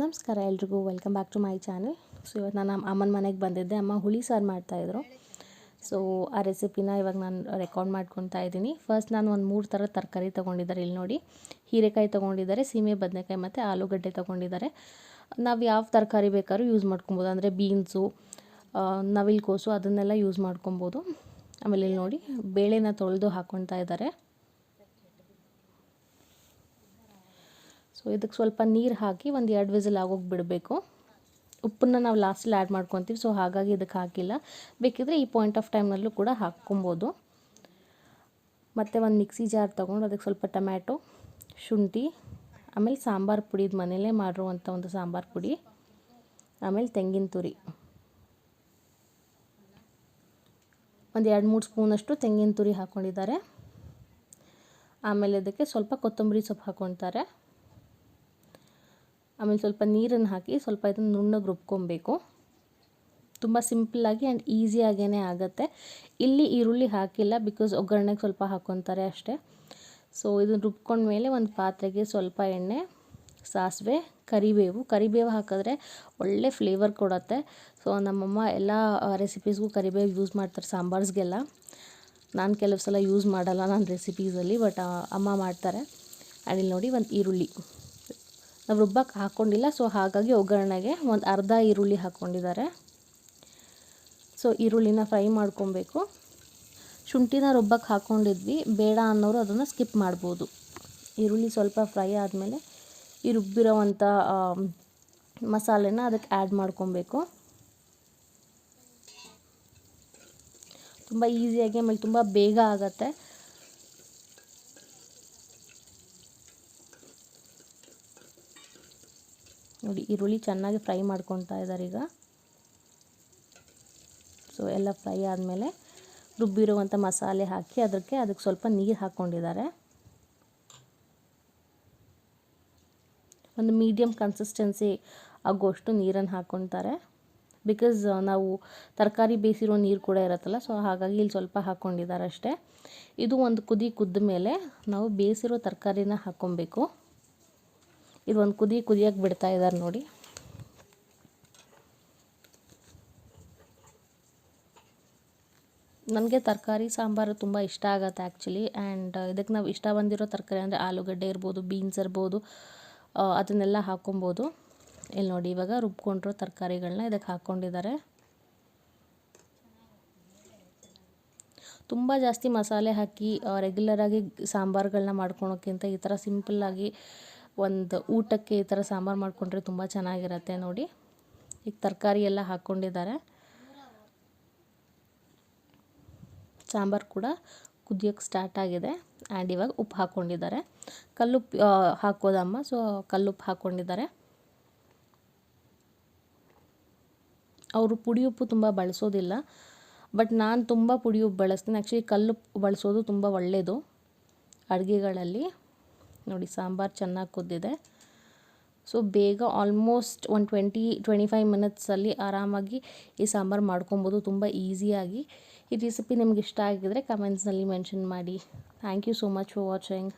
ನಮಸ್ಕಾರ ಎಲ್ರಿಗೂ welcome back to my channel so ಇವತ್ತು ನಾನು ಅಮ್ಮನ ಮನೆಗೆ ಬಂದಿದ್ದೆ. ಅಮ್ಮ ಹುಳಿ ಸಾರು ಮಾಡ್ತಾಯಿದ್ರು ಸೊ ಆ ರೆಸಿಪಿನ ಇವಾಗ ನಾನು ರೆಕಾರ್ಡ್ ಮಾಡ್ಕೊತಾ ಇದ್ದೀನಿ. ಫಸ್ಟ್ ನಾನು ಒಂದು ಮೂರು ಥರ ತರಕಾರಿ ತೊಗೊಂಡಿದ್ದಾರೆ ಇಲ್ಲಿ ನೋಡಿ. ಹೀರೆಕಾಯಿ ತೊಗೊಂಡಿದ್ದಾರೆ, ಸೀಮೆ ಬದನೆಕಾಯಿ ಮತ್ತು ಆಲೂಗಡ್ಡೆ ತೊಗೊಂಡಿದ್ದಾರೆ. ನಾವು ಯಾವ ತರಕಾರಿ ಬೇಕಾದ್ರೂ ಯೂಸ್ ಮಾಡ್ಕೊಬೋದು. ಅಂದರೆ ಬೀನ್ಸು ನವಿಲ್ಕೋಸು ಅದನ್ನೆಲ್ಲ ಯೂಸ್ ಮಾಡ್ಕೊಬೋದು. ಆಮೇಲೆ ಇಲ್ಲಿ ನೋಡಿ, ಬೇಳೆನ ತೊಳೆದು ಹಾಕ್ಕೊತಾ ಇದ್ದಾರೆ. ಸೊ ಇದಕ್ಕೆ ಸ್ವಲ್ಪ ನೀರು ಹಾಕಿ ಒಂದು ಎರಡು ವಿಸಿಲ್ ಆಗೋಗಿ ಬಿಡಬೇಕು. ಉಪ್ಪನ್ನು ನಾವು ಲಾಸ್ಟಲ್ಲಿ ಆ್ಯಡ್ ಮಾಡ್ಕೊತೀವಿ. ಸೊ ಹಾಗಾಗಿ ಇದಕ್ಕೆ ಹಾಕಿಲ್ಲ. ಬೇಕಿದ್ರೆ ಈ ಪಾಯಿಂಟ್ ಆಫ್ ಟೈಮ್ನಲ್ಲೂ ಕೂಡ ಹಾಕ್ಕೊಬೋದು. ಮತ್ತು ಒಂದು ಮಿಕ್ಸಿ ಜಾರ್ ತೊಗೊಂಡು ಅದಕ್ಕೆ ಸ್ವಲ್ಪ ಟೊಮ್ಯಾಟೊ ಶುಂಠಿ, ಆಮೇಲೆ ಸಾಂಬಾರು ಪುಡಿ ಇದು ಮನೇಲೇ ಮಾಡಿರುವಂಥ ಒಂದು ಸಾಂಬಾರು ಪುಡಿ, ಆಮೇಲೆ ತೆಂಗಿನ ತುರಿ. ಒಂದು ಎರಡು ಮೂರು ಸ್ಪೂನಷ್ಟು ತೆಂಗಿನ ತುರಿ ಹಾಕ್ಕೊಂಡಿದ್ದಾರೆ ಆಮೇಲೆ ಅದಕ್ಕೆ ಸ್ವಲ್ಪ ಕೊತ್ತಂಬರಿ ಸೊಪ್ಪು ಹಾಕ್ಕೊತಾರೆ. ಆಮೇಲೆ ಸ್ವಲ್ಪ ನೀರನ್ನು ಹಾಕಿ ಸ್ವಲ್ಪ ಇದನ್ನು ನುಣ್ಣಗೆ ರುಬ್ಕೊಬೇಕು. ತುಂಬ ಸಿಂಪಲ್ಲಾಗಿ ಆ್ಯಂಡ್ ಈಸಿಯಾಗೇ ಆಗುತ್ತೆ. ಇಲ್ಲಿ ಈರುಳ್ಳಿ ಹಾಕಿಲ್ಲ ಬಿಕಾಸ್ ಒಗ್ಗರಣೆಗೆ ಸ್ವಲ್ಪ ಹಾಕ್ಕೊತಾರೆ ಅಷ್ಟೇ. ಸೊ ಇದನ್ನು ರುಬ್ಕೊಂಡ್ಮೇಲೆ ಒಂದು ಪಾತ್ರೆಗೆ ಸ್ವಲ್ಪ ಎಣ್ಣೆ, ಸಾಸಿವೆ, ಕರಿಬೇವು. ಕರಿಬೇವು ಹಾಕಿದ್ರೆ ಒಳ್ಳೆ ಫ್ಲೇವರ್ ಕೊಡುತ್ತೆ. ಸೊ ನಮ್ಮಮ್ಮ ಎಲ್ಲ ರೆಸಿಪೀಸ್ಗೂ ಕರಿಬೇವು ಯೂಸ್ ಮಾಡ್ತಾರೆ, ಸಾಂಬಾರ್ಸ್ಗೆಲ್ಲ. ನಾನು ಕೆಲವು ಸಲ ಯೂಸ್ ಮಾಡಲ್ಲ ನನ್ನ ರೆಸಿಪೀಸಲ್ಲಿ ಬಟ್ ಅಮ್ಮ ಮಾಡ್ತಾರೆ. ಆ್ಯಂಡ್ ಇಲ್ಲಿ ನೋಡಿ ಒಂದು ಈರುಳ್ಳಿ. ನಾವು ರುಬ್ಬಕ್ಕೆ ಹಾಕ್ಕೊಂಡಿಲ್ಲ ಸೊ ಹಾಗಾಗಿ ಒಗ್ಗರಣೆಗೆ ಒಂದು ಅರ್ಧ ಈರುಳ್ಳಿ ಹಾಕ್ಕೊಂಡಿದ್ದಾರೆ ಸೊ ಈರುಳ್ಳಿನ ಫ್ರೈ ಮಾಡ್ಕೊಬೇಕು. ಶುಂಠಿನ ರುಬ್ಬಕ್ಕೆ ಹಾಕ್ಕೊಂಡಿದ್ವಿ ಬೇಡ ಅನ್ನೋರು ಅದನ್ನು ಸ್ಕಿಪ್ ಮಾಡ್ಬೋದು. ಈರುಳ್ಳಿ ಸ್ವಲ್ಪ ಫ್ರೈ ಆದಮೇಲೆ ಈ ರುಬ್ಬಿರೋವಂಥ ಮಸಾಲೆನ ಅದಕ್ಕೆ ಆ್ಯಡ್ ಮಾಡ್ಕೊಬೇಕು. ತುಂಬ ಈಸಿಯಾಗಿ ಆಮೇಲೆ ತುಂಬ ಬೇಗ ಆಗುತ್ತೆ. ನೋಡಿ, ಈರುಳ್ಳಿ ಚೆನ್ನಾಗಿ ಫ್ರೈ ಮಾಡ್ಕೊತಾ ಇದ್ದಾರೆ ಈಗ. ಸೊ ಎಲ್ಲ ಫ್ರೈ ಆದಮೇಲೆ ರುಬ್ಬಿರುವಂಥ ಮಸಾಲೆ ಹಾಕಿ ಅದಕ್ಕೆ ಅದಕ್ಕೆ ಸ್ವಲ್ಪ ನೀರು ಹಾಕ್ಕೊಂಡಿದ್ದಾರೆ. ಒಂದು ಮೀಡಿಯಮ್ ಕನ್ಸಿಸ್ಟೆನ್ಸಿ ಆಗೋಷ್ಟು ನೀರನ್ನು ಹಾಕ್ಕೊತಾರೆ ಬಿಕಾಸ್ ನಾವು ತರಕಾರಿ ಬೇಯಿಸಿರೋ ನೀರು ಕೂಡ ಇರುತ್ತಲ್ಲ ಸೊ ಹಾಗಾಗಿ ಇಲ್ಲಿ ಸ್ವಲ್ಪ ಹಾಕ್ಕೊಂಡಿದ್ದಾರೆ ಅಷ್ಟೇ. ಇದು ಒಂದು ಕುದಿ ಕುದ್ದ ಮೇಲೆ ನಾವು ಬೇಯಿಸಿರೋ ತರಕಾರಿನ ಹಾಕ್ಕೊಬೇಕು ಇದು ಒಂದು ಕುದಿ ಕುದಿಯೋಕೆ ಬಿಡ್ತಾ ಇದ್ದಾರೆ ನೋಡಿ. ನನಗೆ ತರಕಾರಿ, ಸಾಂಬಾರು ತುಂಬ ಇಷ್ಟ ಆಗುತ್ತೆ ಆ್ಯಕ್ಚುಲಿ ಆ್ಯಂಡ್ ಇದಕ್ಕೆ ನಾವು ಇಷ್ಟ ಬಂದಿರೋ ತರಕಾರಿ ಅಂದರೆ ಆಲೂಗಡ್ಡೆ ಇರ್ಬೋದು ಬೀನ್ಸ್ ಇರ್ಬೋದು ಅದನ್ನೆಲ್ಲ ಹಾಕ್ಕೊಬೋದು. ಇಲ್ಲಿ ನೋಡಿ, ಇವಾಗ ರುಬ್ಕೊಂಡಿರೋ ತರಕಾರಿಗಳನ್ನ ಇದಕ್ಕೆ ಹಾಕ್ಕೊಂಡಿದ್ದಾರೆ. ತುಂಬ ಜಾಸ್ತಿ ಮಸಾಲೆ ಹಾಕಿ ರೆಗ್ಯುಲರಾಗಿ ಸಾಂಬಾರುಗಳನ್ನ ಮಾಡ್ಕೊಳೋಕ್ಕಿಂತ ಈ ಥರ ಸಿಂಪಲ್ಲಾಗಿ ಒಂದು ಊಟಕ್ಕೆ ಈ ಥರ ಸಾಂಬಾರು ಮಾಡಿಕೊಂಡ್ರೆ ತುಂಬ ಚೆನ್ನಾಗಿರುತ್ತೆ ನೋಡಿ. ಈಗ ತರಕಾರಿ ಎಲ್ಲ ಹಾಕ್ಕೊಂಡಿದ್ದಾರೆ. ಸಾಂಬಾರು ಕೂಡ ಕುದಿಯೋಕ್ಕೆ ಸ್ಟಾರ್ಟ್ ಆಗಿದೆ. ಆ್ಯಂಡ್ ಇವಾಗ ಉಪ್ಪು ಹಾಕ್ಕೊಂಡಿದ್ದಾರೆ. ಕಲ್ಲುಪ್ಪು ಹಾಕೋದಮ್ಮ ಸೊ ಕಲ್ಲುಪ್ಪು ಹಾಕ್ಕೊಂಡಿದ್ದಾರೆ. ಅವರು ಪುಡಿ ಉಪ್ಪು ತುಂಬ ಬಳಸೋದಿಲ್ಲ. ಬಟ್ ನಾನು ತುಂಬ ಪುಡಿ ಉಪ್ಪು ಬಳಸ್ತೀನಿ. ಆ್ಯಕ್ಚುಲಿ ಕಲ್ಲುಪ್ಪು ಬಳಸೋದು ತುಂಬ ಒಳ್ಳೆಯದು ಅಡುಗೆಗಳಲ್ಲಿ. ನೋಡಿ ಸಾಂಬಾರು ಚೆನ್ನಾಗಿ ಕುದ್ದಿದೆ. ಸೊ ಬೇಗ ಆಲ್ಮೋಸ್ಟ್ ಒಂದು ಟ್ವೆಂಟಿ ಟ್ವೆಂಟಿ ಫೈವ್ ಮಿನಿಟ್ಸಲ್ಲಿ ಆರಾಮಾಗಿ ಈ ಸಾಂಬಾರು ಮಾಡ್ಕೊಬೋದು, ತುಂಬ ಈಸಿಯಾಗಿ ಈ ರೆಸಿಪಿ ನಿಮ್ಗೆ ಇಷ್ಟ ಆಗಿದ್ದರೆ ಕಮೆಂಟ್ಸ್ನಲ್ಲಿ ಮೆನ್ಷನ್ ಮಾಡಿ. Thank you so much for watching